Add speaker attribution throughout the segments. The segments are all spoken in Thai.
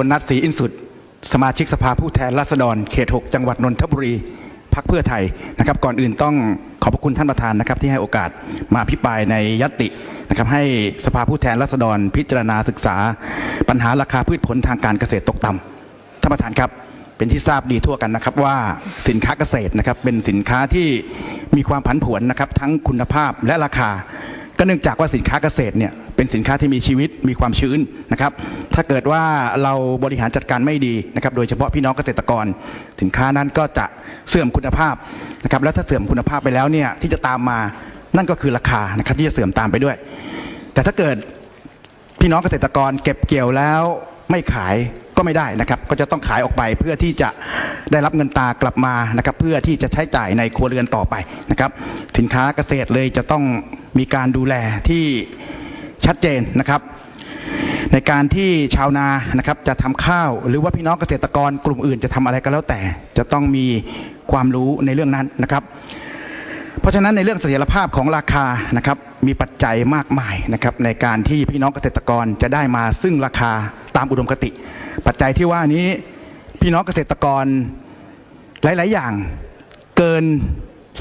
Speaker 1: คนนัดศรีอินสุด สมาชิกสภาผู้แทนราษฎรเขต 6 จังหวัดนนทบุรีพักเพื่อไทยนะครับ ก่อนอื่นต้องขอบพระคุณท่านประธานนะครับ ที่ให้โอกาสมาอภิปรายในยตตินะครับให้สภาผู้แทนราษฎรพิจารณาศึกษา ปัญหาราคาพืชผลทางการเกษตรตกต่ำท่านประธานครับเป็นที่ทราบดีทั่วกันนะครับว่าสินค้าเกษตรนะครับเป็นสินค้าที่มีความผันผวนนะครับทั้งคุณภาพและราคา ก็เนื่องจากว่าสินค้าเกษตรเนี่ย เป็นสินค้าที่มีชีวิตมีความชื้นนะครับ ถ้าเกิดว่าเราบริหารจัดการไม่ดีนะครับ โดยเฉพาะพี่น้องเกษตรกร สินค้านั้นก็จะเสื่อมคุณภาพนะครับ แล้วถ้าเสื่อมคุณภาพไปแล้วเนี่ยที่จะตามมานั่นก็คือราคานะครับที่จะเสื่อมตามไปด้วย แต่ถ้าเกิดพี่น้องเกษตรกรเก็บเกี่ยวแล้วไม่ขายก็ไม่ได้นะครับ ก็จะต้องขายออกไปเพื่อที่จะได้รับเงินตากลับมานะครับ เพื่อที่จะใช้จ่ายในครัวเรือนต่อไปนะครับ สินค้าเกษตรเลยจะต้องมีการดูแลที่ ชัดเจนนะครับ ในการที่ชาวนานะครับจะทำข้าวหรือว่าพี่น้องเกษตรกรกลุ่มอื่นจะทำอะไรก็แล้วแต่ จะต้องมีความรู้ในเรื่องนั้นนะครับ เพราะฉะนั้นในเรื่องเสถียรภาพของราคานะครับมีปัจจัยมากมายนะครับในการที่พี่น้องเกษตรกรจะได้มาซึ่งราคาตามอุดมคติ ปัจจัยที่ว่านี้พี่น้องเกษตรกรหลาย ๆ อย่างเกิน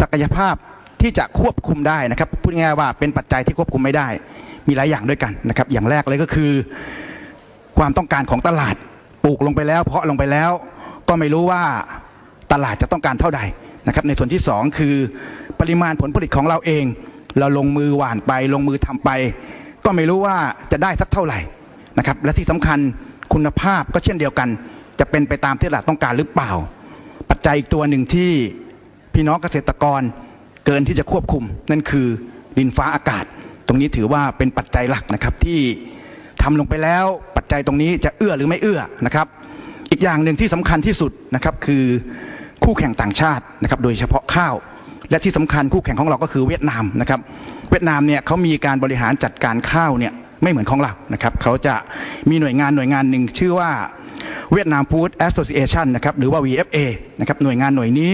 Speaker 1: ศักยภาพที่จะควบคุมได้นะครับพูดง่ายว่าเป็นปัจจัยที่ควบคุมไม่ได้ มีหลายอย่างด้วยกันนะครับ อย่างแรกเลยก็คือ ความต้องการของตลาดปลูกลงไปแล้ว เพาะลงไปแล้ว ก็ไม่รู้ว่าตลาดจะต้องการเท่าใดนะครับ ในส่วนที่สองคือ ปริมาณผลผลิตของเราเอง เราลงมือหว่านไป ลงมือทำไป ก็ไม่รู้ว่าจะได้สักเท่าไหร่นะครับและที่สำคัญคุณภาพก็เช่นเดียวกัน จะเป็นไปตามที่ตลาดต้องการหรือเปล่า ปัจจัยอีกตัวหนึ่งที่พี่น้องเกษตรกรเกินที่จะควบคุม นั่นคือดินฟ้าอากาศ ตรงนี้ถือว่าเป็นปัจจัยหลักนะครับที่ทำลงไปแล้วปัจจัยตรงนี้จะเอื้อหรือไม่เอื้อนะครับ อีกอย่างหนึ่งที่สำคัญที่สุดนะครับคือคู่แข่งต่างชาตินะครับโดยเฉพาะข้าว และที่สำคัญคู่แข่งของเราก็คือเวียดนามนะครับ เวียดนามเนี่ยเขามีการบริหารจัดการข้าวเนี่ยไม่เหมือนของเรานะครับเขาจะมีหน่วยงานหน่วยงานหนึ่งชื่อว่าเวียดนาม Food Association นะครับหรือว่า VFA นะครับหน่วยงานหน่วยนี้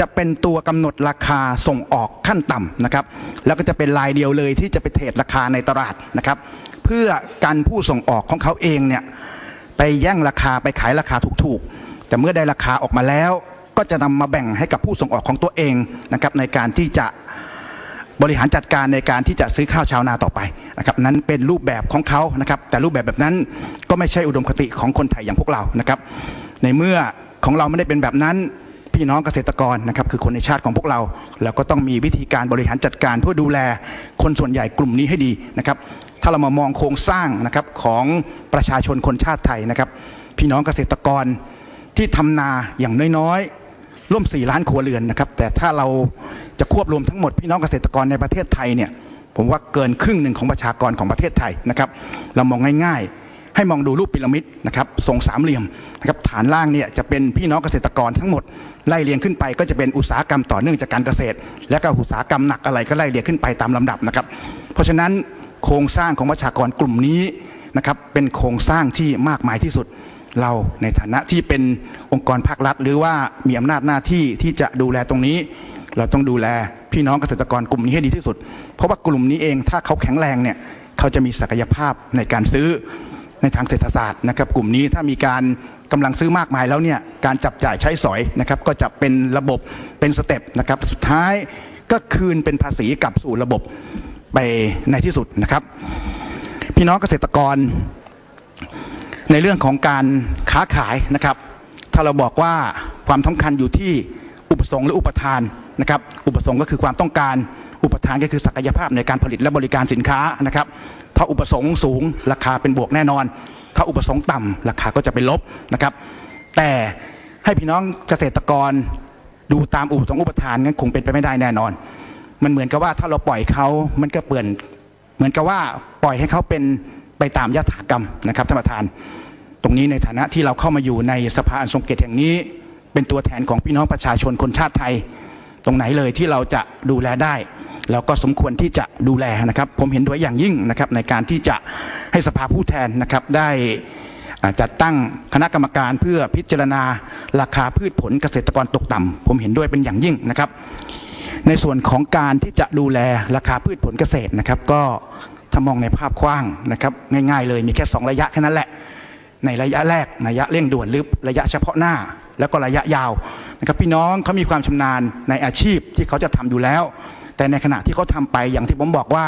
Speaker 1: จะเป็นตัวกำหนดราคาส่งออกขั้นต่ำนะครับ แล้วก็จะเป็นรายเดียวเลยที่จะไปเทรดราคาในตลาดนะครับ เพื่อกันผู้ส่งออกของเขาเองเนี่ยไปแย่งราคาไปขายราคาถูกๆ แต่เมื่อได้ราคาออกมาแล้ว ก็จะนำมาแบ่งให้กับผู้ส่งออกของตัวเองนะครับในการที่จะบริหารจัดการในการที่จะซื้อข้าวชาวนาต่อไปนะครับนั้นเป็นรูปแบบของเขานะครับ แต่รูปแบบแบบนั้นก็ไม่ใช่อุดมคติของคนไทยอย่างพวกเรานะครับ ในเมื่อของเราไม่ได้เป็นแบบนั้น พี่น้องเกษตรกรนะครับคือคนในชาติของพวกเราเราก็ต้องมีวิธีการบริหารจัดการเพื่อดูแลคนส่วนใหญ่กลุ่มนี้ให้ดีนะครับถ้าเรามามองโครงสร้างนะครับของประชาชนคนชาติไทยนะครับ พี่น้องเกษตรกรที่ทำนาอย่างน้อยๆร่วม 4 ล้านครัวเรือนนะครับ แต่ถ้าเราจะควบรวมทั้งหมดพี่น้องเกษตรกรในประเทศไทยเนี่ยผมว่าเกินครึ่งหนึ่งของประชากรของประเทศไทยนะครับ เรามองง่ายๆ ให้มองดูรูปพีระมิดนะครับทรงสามเหลี่ยมนะครับฐานล่างเนี่ยจะเป็นพี่น้องเกษตรกรทั้งหมดไล่เรียงขึ้นไป ก็จะเป็นอุตสาหกรรมต่อเนื่องจากการเกษตร และก็อุตสาหกรรมหนักอะไรก็ไล่เรียงขึ้นไปตามลำดับนะครับ เพราะฉะนั้นโครงสร้างของประชากรกลุ่มนี้นะครับเป็นโครงสร้างที่มากมายที่สุดเราในฐานะที่เป็นองค์กรภาครัฐ หรือว่ามีอำนาจหน้าที่ที่จะดูแลตรงนี้ เราต้องดูแลพี่น้องเกษตรกรกลุ่มนี้ให้ดีที่สุด เพราะว่ากลุ่มนี้เองถ้าเขาแข็งแรงเนี่ยเขาจะมีศักยภาพในการซื้อ ในทางเศรษฐศาสตร์นะครับกลุ่มนี้ถ้ามีการกำลังซื้อมากมายแล้วเนี่ยการจับจ่ายใช้สอยนะครับก็จะเป็นระบบเป็นสเต็ปนะครับสุดท้ายก็คืนเป็นภาษีกลับสู่ระบบไปในที่สุดนะครับ พี่น้องเกษตรกร ในเรื่องของการค้าขายนะครับ ถ้าเราบอกว่าความสำคัญอยู่ที่อุปสงค์หรืออุปทานนะครับ อุปสงค์ก็คือความต้องการ อุปทานก็คือศักยภาพในการผลิตและบริการสินค้านะครับถ้าอุปสงค์สูงราคาเป็นบวกแน่นอน ถ้าอุปสงค์ต่ำราคาก็จะเป็นลบนะครับ แต่ให้พี่น้องเกษตรกรดูตามอุปสงค์อุปทานนั้นคงเป็นไปไม่ได้แน่นอน มันเหมือนกับว่าถ้าเราปล่อยเขามันก็เปื่อนเหมือนกับว่าปล่อยให้เขาเป็นไปตามยถากรรมนะครับท่านประธาน ตรงนี้ในฐานะที่เราเข้ามาอยู่ในสภาอันทรงเกียรติแห่งนี้ เป็นตัวแทนของพี่น้องประชาชนคนชาติไทย ตรงไหนเลยที่เราจะดูแลได้เราก็สมควรที่จะดูแลนะครับ ผมเห็นด้วยอย่างยิ่งนะครับในการที่จะให้สภาผู้แทนนะครับได้จัดตั้งคณะกรรมการเพื่อพิจารณาราคาพืชผลเกษตรกรตกต่ำผมเห็นด้วยเป็นอย่างยิ่งนะครับ ในส่วนของการที่จะดูแลราคาพืชผลเกษตรนะครับ ก็ถ้ามองในภาพกว้างนะครับ ง่ายๆเลยมีแค่ 2 ระยะแค่นั้นแหละ ในระยะแรกระยะเร่งด่วนหรือระยะเฉพาะหน้า แล้วก็ระยะยาวนะครับพี่น้องเขามีความชำนาญในอาชีพที่เขาจะทำอยู่แล้ว แต่ในขณะที่เขาทำไปอย่างที่ผมบอกว่า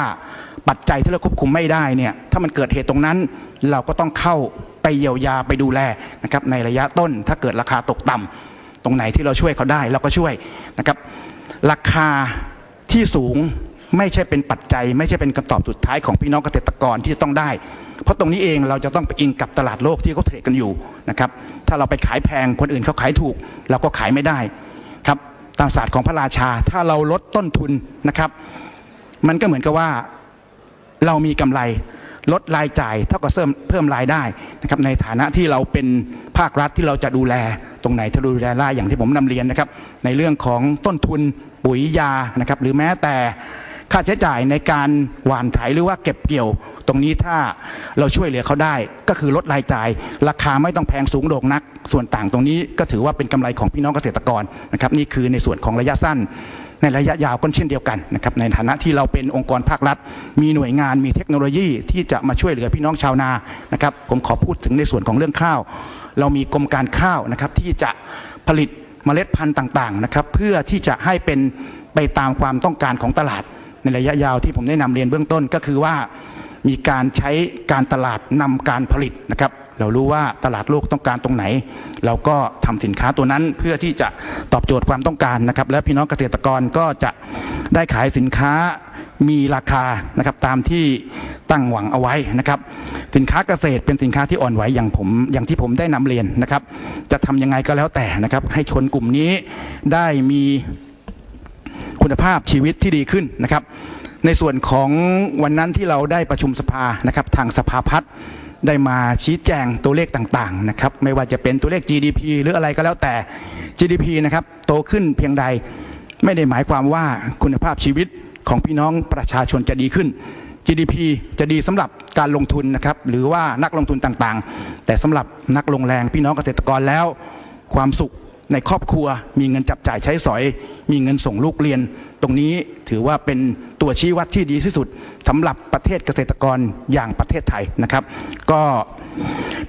Speaker 1: ปัจจัยที่เราควบคุมไม่ได้เนี่ยถ้ามันเกิดเหตุตรงนั้น เราก็ต้องเข้าไปเยียวยาไปดูแลนะครับในระยะต้นถ้าเกิดราคาตกต่ำตรงไหนที่เราช่วยเขาได้เราก็ช่วยนะครับราคาที่สูงไม่ใช่เป็นปัจจัย ไม่ใช่เป็นคำตอบสุดท้ายของพี่น้องเกษตรกรที่จะต้องได้ เพราะตรงนี้เองเราจะต้องไปอิงกับตลาดโลกที่เขาเทรดกันอยู่นะครับถ้าเราไปขายแพงคนอื่นเขาขายถูก เราก็ขายไม่ได้ครับตามศาสตร์ของพระราชา ถ้าเราลดต้นทุนนะครับ มันก็เหมือนกับว่าเรามีกำไรลดรายจ่ายเท่ากับเพิ่มเพิ่มรายได้นะครับในฐานะที่เราเป็นภาครัฐที่เราจะดูแลตรงไหนถ้าดูแลได้อย่างที่ผมนำเรียนนะครับ ในเรื่องของต้นทุนปุ๋ยยานะครับหรือแม้แต่ ค่าใช้จ่ายในการหว่านไถหรือว่าเก็บเกี่ยว ตรงนี้ถ้าเราช่วยเหลือเขาได้ ก็คือลดรายจ่าย ราคาไม่ต้องแพงสูงโด่งนัก ส่วนต่างตรงนี้ก็ถือว่าเป็นกำไรของพี่น้องเกษตรกรนะครับนี่คือในส่วนของระยะสั้น ในระยะยาวก็เช่นเดียวกันนะครับในฐานะที่เราเป็นองค์กรภาครัฐ มีหน่วยงานมีเทคโนโลยีที่จะมาช่วยเหลือพี่น้องชาวนานะครับผมขอพูดถึงในส่วนของเรื่องข้าว เรามีกรมการข้าวนะครับที่จะผลิตเมล็ดพันธุ์ต่างๆนะครับเพื่อที่จะให้เป็นไปตามความต้องการของตลาด ในระยะยาวที่ผมได้นำเรียนเบื้องต้นก็คือว่า มีการใช้การตลาดนำการผลิตนะครับ เรารู้ว่าตลาดโลกต้องการตรงไหน เราก็ทำสินค้าตัวนั้นเพื่อที่จะตอบโจทย์ความต้องการนะครับ และพี่น้องเกษตรกรก็จะได้ขายสินค้ามีราคานะครับตามที่ตั้งหวังเอาไว้นะครับ สินค้าเกษตรเป็นสินค้าที่อ่อนไหวอย่างผมอย่างที่ผมได้นำเรียนนะครับ จะทำยังไงก็แล้วแต่นะครับ ให้คนกลุ่มนี้ได้มี คุณภาพชีวิตที่ดีขึ้นนะครับ ในส่วนของวันนั้นที่เราได้ประชุมสภานะครับ ทางสภาพัฒน์ได้มาชี้แจงตัวเลขต่างๆนะครับ ไม่ว่าจะเป็นตัวเลข GDP หรืออะไรก็แล้วแต่ GDP นะครับโตขึ้นเพียงใด ไม่ได้หมายความว่าคุณภาพชีวิตของพี่น้องประชาชนจะดีขึ้น GDP จะดีสำหรับการลงทุนนะครับ หรือว่านักลงทุนต่างๆ แต่สำหรับนักลงแรงพี่น้องเกษตรกรแล้ว ความสุข ในครอบครัว มีเงินจับจ่ายใช้สอย มีเงินส่งลูกเรียน ตรงนี้ถือว่าเป็นตัวชี้วัดที่ดีที่สุดสำหรับประเทศเกษตรกรอย่างประเทศไทยนะครับ ก็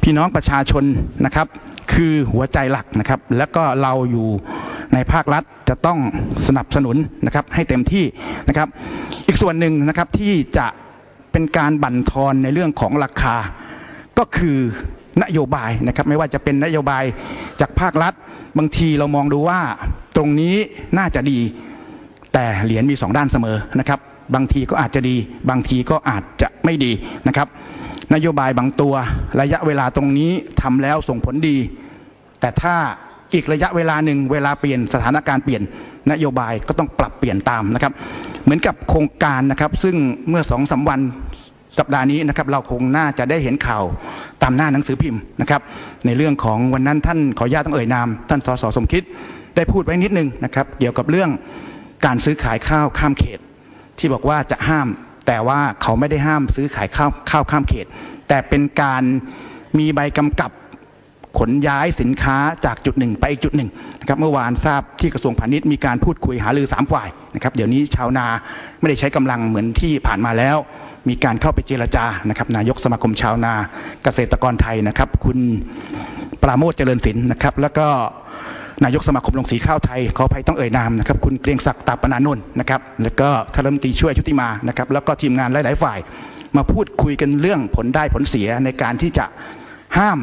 Speaker 1: พี่น้องประชาชนนะครับ คือหัวใจหลักนะครับ แล้วก็เราอยู่ในภาครัฐจะต้องสนับสนุนนะครับให้เต็มที่นะครับ อีกส่วนหนึ่งนะครับที่จะเป็นการบั่นทอนในเรื่องของราคา ก็คือ นโยบายนะครับไม่ว่าจะเป็นนโยบายจากภาครัฐ บางทีเรามองดูว่าตรงนี้น่าจะดี แต่เหรียญมีสองด้านเสมอนะครับบางทีก็อาจจะดี บางทีก็อาจจะไม่ดีนะครับ นโยบายบางตัวระยะเวลาตรงนี้ทำแล้วส่งผลดี แต่ถ้าอีกระยะเวลาหนึ่งเวลาเปลี่ยนสถานการณ์เปลี่ยนนโยบายก็ต้องปรับเปลี่ยนตามนะครับ เหมือนกับโครงการนะครับ ซึ่งเมื่อสองสาวัน สัปดาห์นี้นะครับเราคงน่าจะได้เห็นข่าวตามหน้าหนังสือพิมพ์นะครับในเรื่องของวันนั้นท่านขออนุญาตต้องเอ่ยนาม ท่านสสสมคิดได้พูดไว้นิดนึงนะครับเกี่ยวกับเรื่องการซื้อขายข้าวข้ามเขต ที่บอกว่าจะห้าม แต่ว่าเขาไม่ได้ห้ามซื้อขายข้าวข้าวข้ามเขต แต่เป็นการมีใบกำกับขนย้ายสินค้าจากจุดหนึ่งไปอีกจุดหนึ่งนะครับเมื่อวานทราบที่กระทรวงพาณิชย์มีการพูดคุยหารือสามฝ่ายนะครับเดี๋ยวนี้ชาวนาไม่ได้ใช้กำลังเหมือนที่ผ่านมาแล้ว มีการเข้าไปเจรจานะครับนายกสมาคมชาวนาเกษตรกรไทยนะครับ คุณปราโมทเจริญศิลป์นะครับ แล้วก็นายกสมาคมโรงสีข้าวไทยขออภัยต้องเอ่ยนามนะครับคุณเกรียงศักดิ์ตาปนานนท์นะครับแล้วก็ทารัมตีช่วยชุติมานะครับแล้วก็ทีมงานหลาย ๆ ฝ่าย มาพูดคุยกันเรื่องผลได้ผลเสียในการที่จะห้าม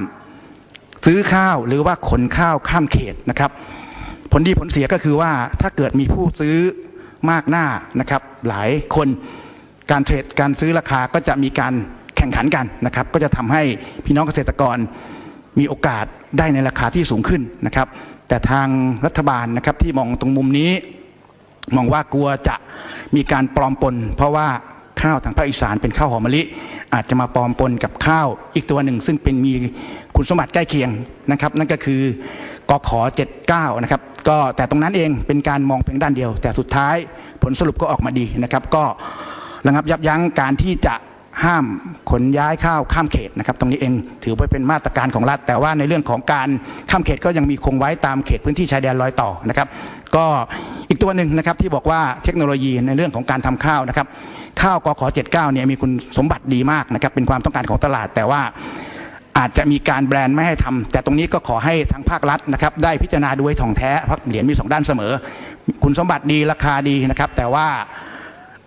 Speaker 1: ซื้อข้าวหรือว่าขนข้าวข้ามเขตนะครับ ผลดีผลเสียก็คือว่าถ้าเกิดมีผู้ซื้อมากหน้านะครับหลายคน การเทรดการซื้อราคาก็จะมีการแข่งขันกันนะครับ ก็จะทำให้พี่น้องเกษตรกรมีโอกาสได้ในราคาที่สูงขึ้นนะครับ แต่ทางรัฐบาลนะครับที่มองตรงมุมนี้ มองว่ากลัวจะมีการปลอมปน เพราะว่าข้าวทางภาคอีสานเป็นข้าวหอมมะลิ อาจจะมาปลอมปนกับข้าวอีกตัวหนึ่ง ซึ่งเป็นมีคุณสมบัติใกล้เคียงนะครับ นั่นก็คือกขอ79นะครับก็แต่ตรงนั้นเองเป็นการมองเพียงด้านเดียว แต่สุดท้ายผลสรุปก็ออกมาดีนะครับ ก็ ระงับยับยั้งการที่จะห้ามขนย้ายข้าวข้ามเขตนะครับ ตรงนี้เองถือว่าเป็นมาตรการของรัฐ แต่ว่าในเรื่องของการข้ามเขตก็ยังมีคงไว้ตามเขตพื้นที่ชายแดนรอยต่อนะครับ ก็อีกตัวหนึ่งนะครับที่บอกว่าเทคโนโลยีในเรื่องของการทำข้าวนะครับ ข้าวกข79เนี่ยมีคุณสมบัติดีมากนะครับ เป็นความต้องการของตลาด แต่ว่าอาจจะมีการแบรนด์ไม่ให้ทำแต่ตรงนี้ก็ขอให้ทางภาครัฐนะครับ ได้พิจารณาด้วยทองแท้เพราะเหรียญมีสองด้านเสมอ คุณสมบัติดีราคาดีนะครับ แต่ว่า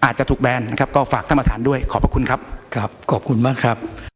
Speaker 1: อาจจะถูกแบนนะครับก็ฝากท่านประธานด้วยขอบพระคุณครับ
Speaker 2: ครับ ขอบคุณมากครับ